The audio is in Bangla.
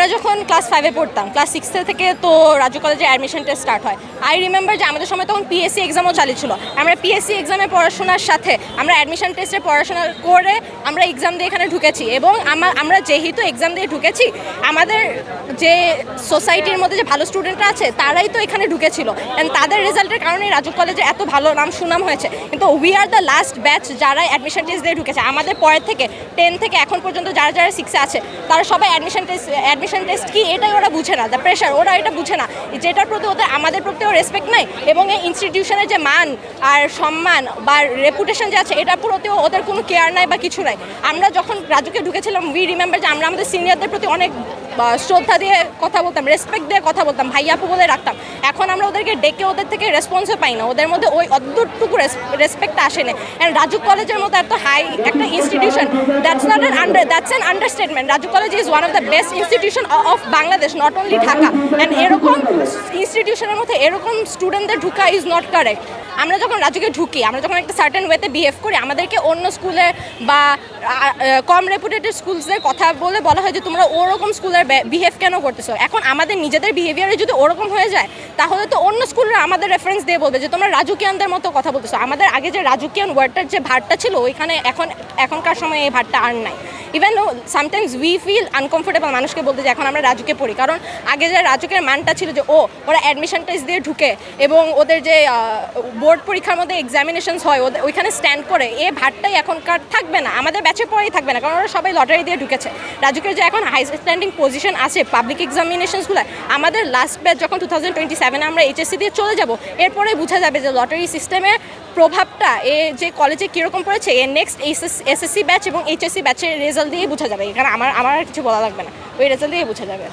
আমরা যখন ক্লাস ফাইভে পড়তাম ক্লাস সিক্স থেকে তো রাজু কলেজে অ্যাডমিশন টেস্ট স্টার্ট হয়। আই রিমেম্বার যে আমাদের সময় তখন পিএসসি এক্সামও চালু ছিল। আমরা পিএসসি এক্সামে পড়াশোনার সাথে, আমরা অ্যাডমিশন টেস্টে পড়াশোনা করে আমরা এক্সাম দিয়ে এখানে ঢুকেছি এবং আমার আমরা যেহেতু এক্সাম দিয়ে ঢুকেছি, আমাদের যে সোসাইটির মধ্যে যে ভালো স্টুডেন্টরা আছে, তারাই তো এখানে ঢুকেছিল। অ্যান্ড তাদের রেজাল্টের কারণে রাজু কলেজে এত ভালো নাম সুনাম হয়েছে। কিন্তু we are the last batch যারা অ্যাডমিশন টেস্ট দিয়ে ঢুকেছে। আমাদের পরের থেকে টেন থেকে এখন পর্যন্ত যারা যারা সিক্সে আছে, তারা সবাই অ্যাডমিশন টেস্ট অ্যাডমিশন টেস্ট কি, এটাই ওরা বুঝে না দ্য প্রেশার ওরা এটা বুঝে না। যেটার প্রতি ওদের, আমাদের প্রতিও রেসপেক্ট নাই, এবং এই ইনস্টিটিউশনের যে মান আর সম্মান বা রেপুটেশন যে আছে, এটার প্রতিও ওদের কোনো কেয়ার নাই বা কিছু নাই। আমরা যখন রাজুকে ঢুকেছিলাম উই রিমেম্বার যে আমরা আমাদের সিনিয়রদের প্রতি অনেক শ্রদ্ধা দিয়ে কথা বলতাম রেসপেক্ট দিয়ে কথা বলতাম ভাইয়াপু বলে রাখতাম। এখন আমরা ওদেরকে ডেকে ওদের থেকে রেসপন্সও পাই না। ওদের মধ্যে ওই অদ্ভুতটুকু রেসপেক্ট আসে না। অ্যান্ড রাজু কলেজের মতো এত হাই একটা institution that's not an under that's an understatement Raju college is one of the best institution of Bangladesh not only Dhaka and এরকম ইনস্টিটিউশনের মধ্যে এরকম স্টুডেন্টদের ঢুকা ইজ নট কারেক্ট আমরা যখন রাজুকে ঢুকি, আমরা যখন একটা সার্টেন ওয়েতে বিহেভ করি, আমাদেরকে অন্য স্কুলে বা কম রেপুটেটেড স্কুলসদের কথা বলে বলা হয় যে, তোমরা ওরকম স্কুলের বিহেভ কেন করতেছো? এখন আমাদের নিজেদের বিহেভিয়ারে যদি ওরকম হয়ে যায়, তাহলে তো অন্য স্কুলরা আমাদের রেফারেন্স দিয়ে বলবে যে, তোমরা রাজুকিয়ানদের মতো কথা বলতেছো। আমাদের আগে যে রাজুকিয়ান ওয়ার্ডটার যে ভারটা ছিল, ওইখানে এখন, এখনকার সময় এই ভারটা আর নাই। ইভেন ও সামটাইমস উই ফিল আনকমফোর্টেবল মানুষকে বলতে যে এখন আমরা রাজুকে পড়ি। কারণ আগে যে রাজুকের মানটা ছিল যে, ও, ওরা অ্যাডমিশন টেস্ট দিয়ে ঢুকে এবং ওদের যে বোর্ড পরীক্ষার মধ্যে এক্সামিনেশনস হয়, ওদের ওইখানে স্ট্যান্ড করে, এ ভারটাই এখনকার থাকবে না। আমাদের ব্যাচে পরেই থাকবে না, কারণ ওরা সবাই লটারি দিয়ে ঢুকেছে। রাজুকের যে এখন হাই স্ট্যান্ডিং পজিশন আছে পাবলিক এক্সামিনেশনসগুলো আমাদের লাস্ট ব্যাচ যখন টু থাউজেন্ড টোয়েন্টি সেভেনে আমরা এইচএসসি দিয়ে চলে যাব এরপরে বোঝা যাবে যে লটারি সিস্টেমের প্রভাবটা, এ যে কলেজে কীরকম পড়েছে এর নেক্সট এসএসসি ব্যাচ এবং এইচএসসি ব্যাচের রেজাল্ট দিয়েই বোঝা যাবে, কারণ আমার আমার কিছু বলা লাগবে না। ওই রেজাল্ট দিয়েই বোঝা যাবে।